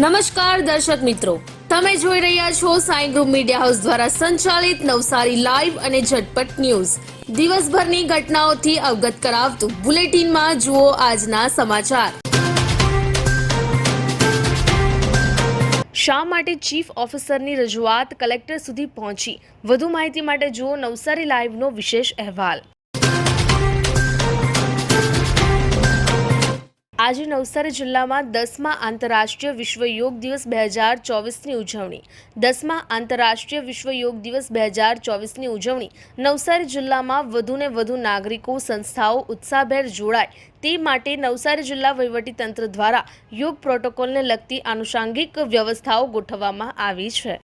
નમસ્કાર દર્શક મિત્રો. તમે જોઈ રહ્યા છો સાઈ ગ્રુપ મીડિયા હાઉસ દ્વારા સંચાલિત નવસારી લાઈવ અને ઝટપટ ન્યૂઝ. દિવસભરની ઘટનાઓથી અવગત કરાવતું બુલેટિનમાં જુઓ આજના સમાચાર. શા માટે ચીફ ઓફિસરની રજૂઆત કલેક્ટર સુધી પહોંચી? વધુ માહિતી માટે જુઓ નવસારી લાઈવનો વિશેષ અહેવાલ. આજે નવસારી જિલ્લામાં દસમા આંતરરાષ્ટ્રીય વિશ્વ યોગ દિવસ બે હજાર ચોવીસની ઉજવણી. દસમા આંતરરાષ્ટ્રીય વિશ્વ યોગ દિવસ બે હજાર ચોવીસની ઉજવણી. નવસારી જિલ્લામાં વધુને વધુ નાગરિકો, સંસ્થાઓ ઉત્સાહભેર જોડાય. તે માટે નવસારી જિલ્લા વહીવટીતંત્ર દ્વારા યોગ પ્રોટોકોલને લગતી આનુષાંગિક વ્યવસ્થાઓ ગોઠવવામાં આવી છે.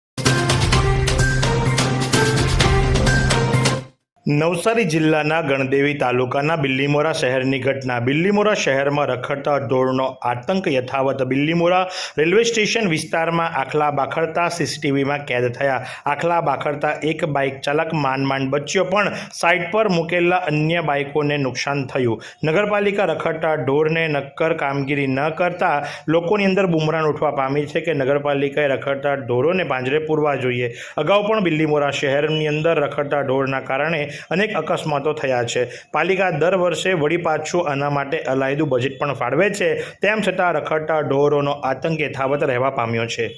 નવસારી જિલ્લાના ગણદેવી તાલુકાના બિલ્લીમોરા શહેરની ઘટના. બિલ્લીમોરા શહેરમાં રખડતા ઢોરનો આતંક યથાવત બિલ્લીમોરા રેલવે સ્ટેશન વિસ્તારમાં આખલા બાખડતા સીસીટીવીમાં કેદ થયા. આખલા બાખડતા એક બાઇક ચાલક માંડ બચ્યો પણ સાઇટ પર મૂકેલા અન્ય બાઇકોને નુકસાન થયું. નગરપાલિકા રખડતા ઢોરને નક્કર કામગીરી ન કરતા લોકોની અંદર બુમરાણ ઉઠવા પામી છે કે નગરપાલિકાએ રખડતા ઢોરોને પાંજરે પૂરવા જોઈએ. અગાઉ પણ બિલ્લીમોરા શહેરની અંદર રખડતા ઢોરના કારણે અનેક અકસ્માતો થયા છે. પાલિકા દર વર્ષે વળી પાછું આના માટે અલાયદું બજેટ પણ ફાળવે છે. તેમ છતાં રખડતા ઢોરોનો આતંક યથાવત રહેવા પામ્યો છે.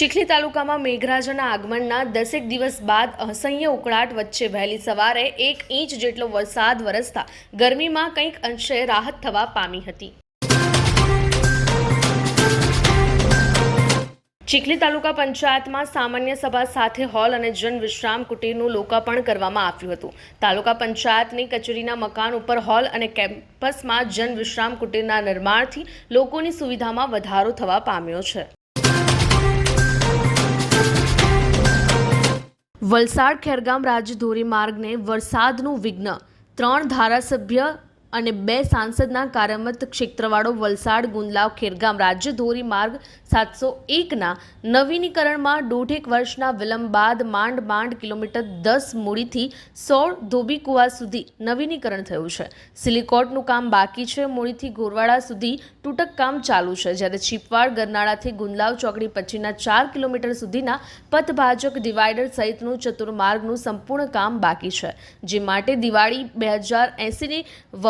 Chikhli તાલુકામાં મેઘરાજાના આગમનના દસેક દિવસ બાદ અસહ્ય ઉકળાટ વચ્ચે વહેલી સવારે એક ઇંચ જેટલો વરસાદ વરસતા ગરમીમાં કંઈક અંશે રાહત થવા પામી હતી. ચીખલી તાલુકા પંચાયતમાં સામાન્ય સભા સાથે હોલ અને જન વિશ્રામ કુટીરનું લોકાર્પણ કરવામાં આવ્યું હતું. તાલુકા પંચાયતની કચેરીના મકાન ઉપર હોલ અને કેમ્પસમાં જન વિશ્રામ કુટીરના નિર્માણથી લોકોની સુવિધામાં વધારો થવા પામ્યો છે. વલસાડ ખેરગામ રાજધોરી માર્ગને વરસાદનું વિઘ્ન. ત્રણ ધારાસભ્ય અને બે સાંસદના કાર્યમત ક્ષેત્રવાળો વલસાડ, ગુંદલાવ, ખેરગામ રાજ્ય ધોરીમાર્ગ સાતસો એકના નવીનીકરણમાં દોઢેક વર્ષના વિલંબ બાદ માંડ માંડ કિલોમીટર દસ મૂડીથી સોળ ધોબીકુવા સુધી નવીનીકરણ થયું છે. સિલિકોટનું કામ બાકી છે, મૂડીથી ગોરવાડા સુધી તૂટક કામ ચાલુ છે. જ્યારે છીપવાડ, ગરનાળાથી ગુંદલાવ ચોકડી પછીના ચાર કિલોમીટર સુધીના પથભાજક ડિવાઈડર સહિતનું ચતુર્માર્ગનું સંપૂર્ણ કામ બાકી છે. જે માટે દિવાળી બે હજાર એંસીની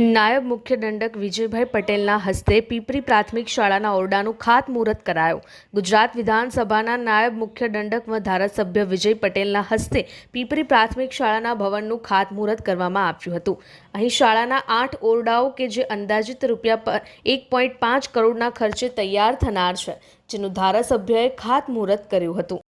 નાયબ મુખ્ય દંડક વિજયભાઈ પટેલના હસ્તે પીપરી પ્રાથમિક શાળાના ઓરડાનું ખાતમુહૂર્ત કરાયું. ગુજરાત વિધાનસભાના નાયબ મુખ્ય દંડક ધારાસભ્ય વિજય પટેલના હસ્તે પીપરી પ્રાથમિક શાળાના ભવનનું ખાતમુહૂર્ત કરવામાં આવ્યું હતું. અહીં શાળાના આઠ ઓરડાઓ કે જે અંદાજિત રૂપિયા એક પોઈન્ટ પાંચ કરોડના ખર્ચે તૈયાર થનાર છે, જેનું ધારાસભ્યએ ખાતમુહૂર્ત કર્યું હતું.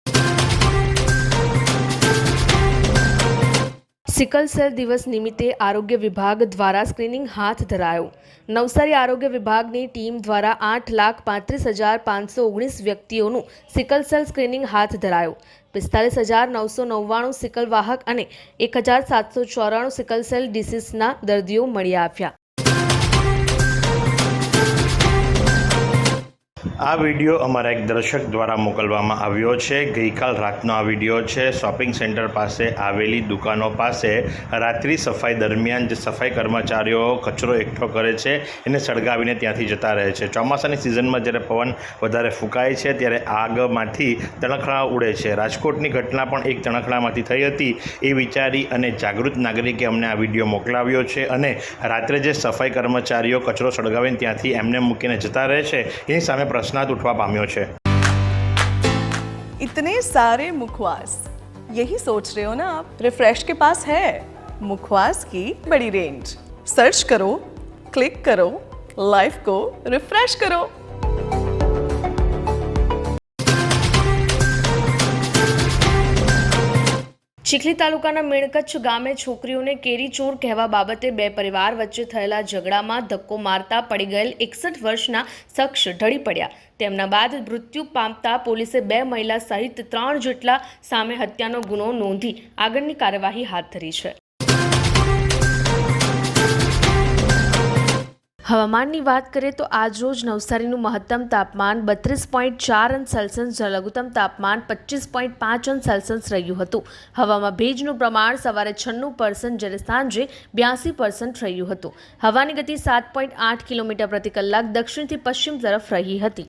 સિકલ સેલ દિવસ નિમિત્તે આરોગ્ય વિભાગ દ્વારા સ્ક્રીનિંગ હાથ ધરાયો. નવસારી આરોગ્ય વિભાગની ટીમ દ્વારા આઠ લાખ પાંત્રીસ હજાર પાંચસો ઓગણીસ વ્યક્તિઓનું સિકલ સેલ સ્ક્રીનિંગ હાથ ધરાયો. પિસ્તાલીસ હજાર નવસો નવ્વાણું સિકલ વાહક અને એક હજાર સાતસો ચોરાણું સિકલ સેલ ડિસીઝના દર્દીઓ મળી આવ્યા. આ વીડિયો અમારા એક દર્શક દ્વારા મોકલવામાં આવ્યો છે. ગઈકાલ રાતનો આ વીડિયો છે. શોપિંગ સેન્ટર પાસે આવેલી દુકાનો પાસે રાત્રિ સફાઈ દરમિયાન જે સફાઈ કર્મચારીઓ કચરો એકઠો કરે છે. એને સળગાવીને ત્યાંથી જતા રહે છે. ચોમાસાની સિઝનમાં જ્યારે પવન વધારે ફૂંકાય છે, ત્યારે આગમાંથી તણખલા ઉડે છે. રાજકોટની ઘટના પણ એક તણખડામાંથી થઈ હતી. એ વિચારી અને જાગૃત નાગરિકે અમને આ વીડિયો મોકલાવ્યો છે અને રાત્રે જે સફાઈ કર્મચારીઓ કચરો સળગાવીને ત્યાંથી એમને મૂકીને જતા રહે છે, એની સામે પ્રશ્નાર્થ ઉઠવા પામ્યો છે इतने सारे मुखवास यही सोच रहे हो ना आप रिफ्रेश के पास है मुखवास की बड़ी रेंज सर्च करो क्लिक करो लाइफ को रिफ्रेश करो ચીખલી તાલુકાના મીણકચ્છ ગામે છોકરીઓને કેરી ચોર કહેવા બાબતે બે પરિવાર વચ્ચે થયેલા ઝઘડામાં ધક્કો મારતા પડી ગયેલ એકસઠ વર્ષના શખ્સ ઢળી પડ્યા. તેમના બાદ મૃત્યુ પામતા પોલીસે બે મહિલા સહિત ત્રણ જેટલા સામે હત્યાનો ગુનો નોંધી આગળની કાર્યવાહી હાથ ધરી છે. હવામાનની વાત કરીએ તો આજરોજ નવસારીનું મહત્તમ તાપમાન બત્રીસ પોઈન્ટ ચાર અંશ સેલ્સિયસ લઘુત્તમ તાપમાન પચીસ પોઈન્ટ પાંચ અંશ સેલ્સિયસ રહ્યું હતું. હવામાં ભેજનું પ્રમાણ સવારે છન્નું પર્સન્ટ જ્યારે સાંજે બ્યાસી પર્સન્ટ રહ્યું હતું. હવાની ગતિ સાત પોઈન્ટ આઠ કિલોમીટર પ્રતિ કલાક દક્ષિણથી પશ્ચિમ તરફ રહી હતી.